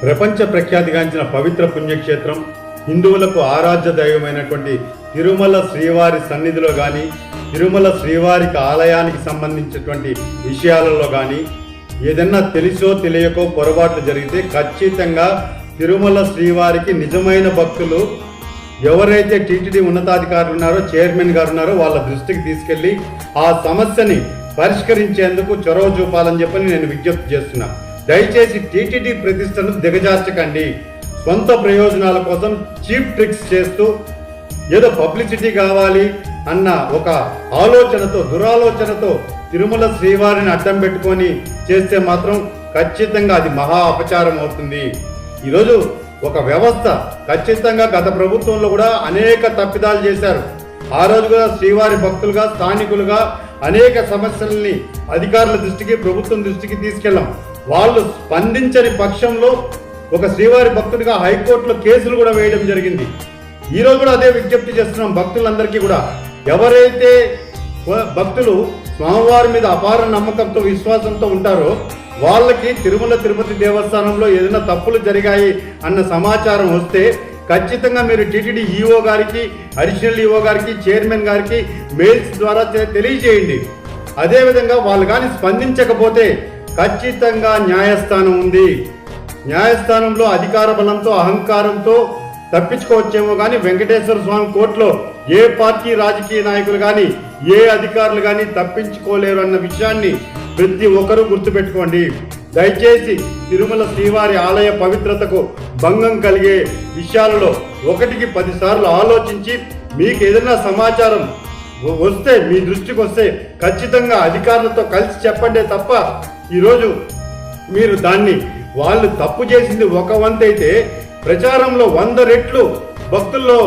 ప్రపంచ ప్రఖ్యాతిగాంచిన పవిత్ర పుణ్యక్షేత్రం హిందువులకు ఆరాధ్య దైవమైనటువంటి తిరుమల శ్రీవారి సన్నిధిలో కానీ తిరుమల శ్రీవారికి ఆలయానికి సంబంధించినటువంటి విషయాలలో కానీ ఏదన్నా తెలిసో తెలియకో పొరపాట్లు జరిగితే ఖచ్చితంగా తిరుమల శ్రీవారికి నిజమైన భక్తులు ఎవరైతే టీటీడీ ఉన్నతాధికారులు ఉన్నారో చైర్మన్ గారు ఉన్నారో వాళ్ళ దృష్టికి తీసుకెళ్ళి ఆ సమస్యని పరిష్కరించేందుకు చొరవ చూపాలని చెప్పని నేను విజ్ఞప్తి చేస్తున్నాను దయచేసి టీటీడీ ప్రతిష్టను దిగజార్చకండి. సొంత ప్రయోజనాల కోసం చీప్ ట్రిక్స్ చేస్తూ ఏదో పబ్లిసిటీ కావాలి అన్న ఒక ఆలోచనతో దురాలోచనతో తిరుమల శ్రీవారిని అడ్డం పెట్టుకొని చేస్తే మాత్రం ఖచ్చితంగా అది మహా అపచారం అవుతుంది. ఈరోజు ఒక వ్యవస్థ ఖచ్చితంగా గత ప్రభుత్వంలో కూడా అనేక తప్పిదాలు చేశారు. ఆ రోజు కూడా శ్రీవారి భక్తులుగా స్థానికులుగా అనేక సమస్యల్ని అధికారుల దృష్టికి ప్రభుత్వం దృష్టికి తీసుకెళ్ళాం. వాళ్ళు స్పందించని పక్షంలో ఒక శ్రీవారి భక్తుడిగా హైకోర్టులో కేసులు కూడా వేయడం జరిగింది. ఈరోజు కూడా అదే విజ్ఞప్తి చేస్తున్నాం భక్తులందరికీ కూడా. ఎవరైతే భక్తులు స్వామివారి మీద అపార నమ్మకంతో విశ్వాసంతో ఉంటారో వాళ్ళకి తిరుమల తిరుపతి దేవస్థానంలో ఏదైనా తప్పులు జరిగాయి అన్న సమాచారం వస్తే ఖచ్చితంగా మీరు టీటీడీ ఈఓ గారికి అడిషనల్ ఈఓ గారికి చైర్మన్ గారికి మెయిల్స్ ద్వారా తెలియజేయండి. అదేవిధంగా వాళ్ళు కానీ స్పందించకపోతే ఖచ్చితంగా న్యాయస్థానం ఉంది. న్యాయస్థానంలో అధికార బలంతో అహంకారంతో తప్పించుకోవచ్చేమో కానీ వెంకటేశ్వర స్వామి కోర్టులో ఏ పార్టీ రాజకీయ నాయకులు కానీ ఏ అధికారులు కానీ తప్పించుకోలేరు అన్న విషయాన్ని ప్రతి ఒక్కరూ గుర్తుపెట్టుకోండి. దయచేసి తిరుమల శ్రీవారి ఆలయ పవిత్రతకు భంగం కలిగే విషయాలలో ఒకటికి పదిసార్లు ఆలోచించి మీకు ఏదైనా సమాచారం వస్తే మీ దృష్టికి వస్తే ఖచ్చితంగా అధికారులతో కలిసి చెప్పండే తప్ప ఈరోజు మీరు దాన్ని వాళ్ళు తప్పు చేసింది ఒక వంతైతే అయితే ప్రచారంలో వంద రెట్లు భక్తుల్లో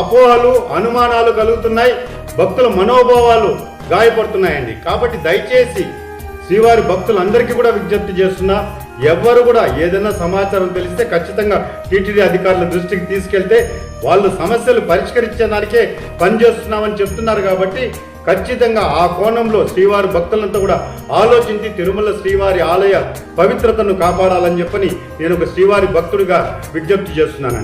అపోహలు అనుమానాలు కలుగుతున్నాయి. భక్తుల మనోభావాలు గాయపడుతున్నాయండి. కాబట్టి దయచేసి శ్రీవారి భక్తులందరికీ కూడా విజ్ఞప్తి చేస్తున్నా ఎవ్వరు కూడా ఏదైనా సమాచారం తెలిస్తే ఖచ్చితంగా టీటీడీ అధికారుల దృష్టికి తీసుకెళ్తే వాళ్ళు సమస్యలు పరిష్కరించడానికే పనిచేస్తున్నామని చెప్తున్నారు కాబట్టి ఖచ్చితంగా ఆ కోణంలో శ్రీవారి భక్తులంతా కూడా ఆలోచించి తిరుమల శ్రీవారి ఆలయ పవిత్రతను కాపాడాలని చెప్పని నేను ఒక శ్రీవారి భక్తుడిగా విజ్ఞప్తి చేస్తున్నానండి.